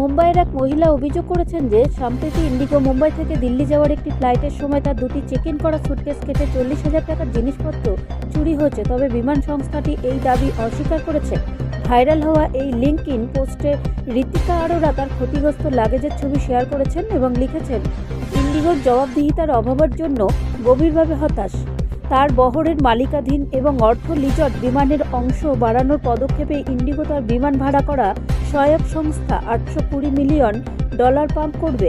মুম্বাইয়ের এক মহিলা অভিযোগ করেছেন যে, সম্প্রতি ইন্ডিগো মুম্বাই থেকে দিল্লি যাওয়ার একটি ফ্লাইটের সময় তার দুটি চেক ইন করা সুটকেস কেটে চল্লিশ হাজার টাকার জিনিসপত্র চুরি হয়েছে। তবে বিমান সংস্থাটি এই দাবি অস্বীকার করেছে। ভাইরাল হওয়া এই লিঙ্ক ইন পোস্টে ঋতিকা আরোরা তার ক্ষতিগ্রস্ত লাগেজের ছবি শেয়ার করেছেন এবং লিখেছেন, ইন্ডিগোর জবাবদিহিতার অভাবের জন্য গভীরভাবে হতাশ। তার বহরের মালিকাধীন এবং অর্থ লিজট বিমানের অংশ বাড়ানোর পদক্ষেপে ইন্ডিগো তার বিমান ভাড়া করা সহায়ক সংস্থা আটশো কুড়ি মিলিয়ন ডলার পাম্প করবে।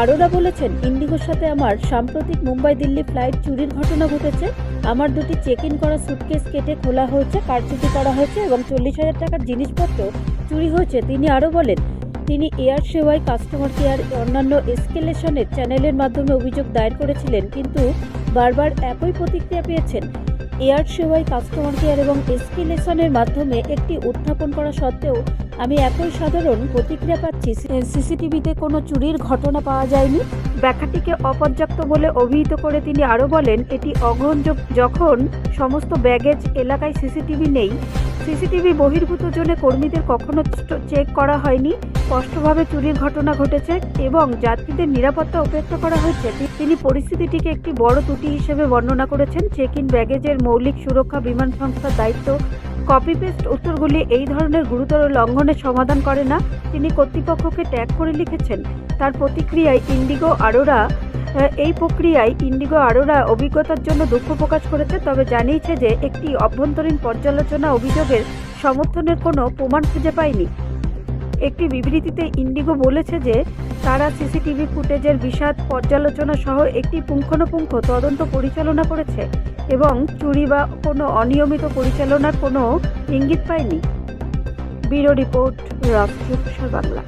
আরোরা বলেছেন ইন্ডিগোর সাথে আমার সাম্প্রতিক মুম্বাই দিল্লি ফ্লাইট চুরির ঘটনা ঘটেছে। আমার দুটি চেক ইন করা সুটকেস কেটে খোলা হয়েছে, কারচুপি করা হয়েছে এবং চল্লিশ হাজার টাকার জিনিসপত্র চুরি হয়েছে। তিনি আরও বলেন, তিনি এয়ার সেবায় কাস্টমার কেয়ার অন্যান্য এসকেলেশনের চ্যানেলের মাধ্যমে অভিযোগ দায়ের করেছিলেন, কিন্তু বারবার একই প্রতিক্রিয়া পেয়েছেন। এয়ার সেবায় কাস্টমার কেয়ার এবং এসকেলেশনের মাধ্যমে একটি উত্থাপন করা সত্ত্বেও আমি একই সাধারণ প্রতিক্রিয়া পাচ্ছি। সিসিটিভিতে কোনো চুরির ঘটনা পাওয়া যায়নি? ব্যাখ্যাটিকে অপর্যাপ্ত বলে অভিহিত করে তিনি আরও বলেন, এটি অগ্রহণযোগ্য যখন সমস্ত ব্যাগেজ এলাকায় সিসিটিভি নেই। সিসিটিভি বহির্ভূত জন্য কর্মীদের কখনো চেক করা হয়নি। স্পষ্টভাবে চুরির ঘটনা ঘটেছে এবং যাত্রীদের নিরাপত্তা উপেক্ষা করা হয়েছে। তিনি পরিস্থিতিটিকে একটি বড় ত্রুটি হিসেবে বর্ণনা করেছেন। চেক ইন ব্যাগেজের মৌলিক সুরক্ষা বিমান সংস্থার দায়িত্ব। কপি পেস্ট উত্তরগুলি এই ধরনের গুরুতর লঙ্ঘনের সমাধান করে না। তিনি কর্তৃপক্ষকে ট্যাগ করে লিখেছেন তার প্রতিক্রিয়ায় ইন্ডিগো আরোরা এই প্রক্রিয়ায় ইন্ডিগো আরোরা অভিজ্ঞতার জন্য দুঃখ প্রকাশ করেছে, তবে জানিয়েছে যে একটি অভ্যন্তরীণ পর্যালোচনা অভিযোগের সমর্থনের কোনো প্রমাণ খুঁজে পায়নি। একটি বিবৃতিতে ইন্ডিগো বলেছে যে তারা সিসিটিভি ফুটেজের বিশদ পর্যালোচনা সহ একটি পুঙ্খানুপুঙ্খ তদন্ত পরিচালনা করেছে এবং চুরি বা কোনো অনিয়মিত পরিচালনার কোনো ইঙ্গিত পায়নি। ব্যুরো রিপোর্ট রাষ্ট্রীয় বাংলা।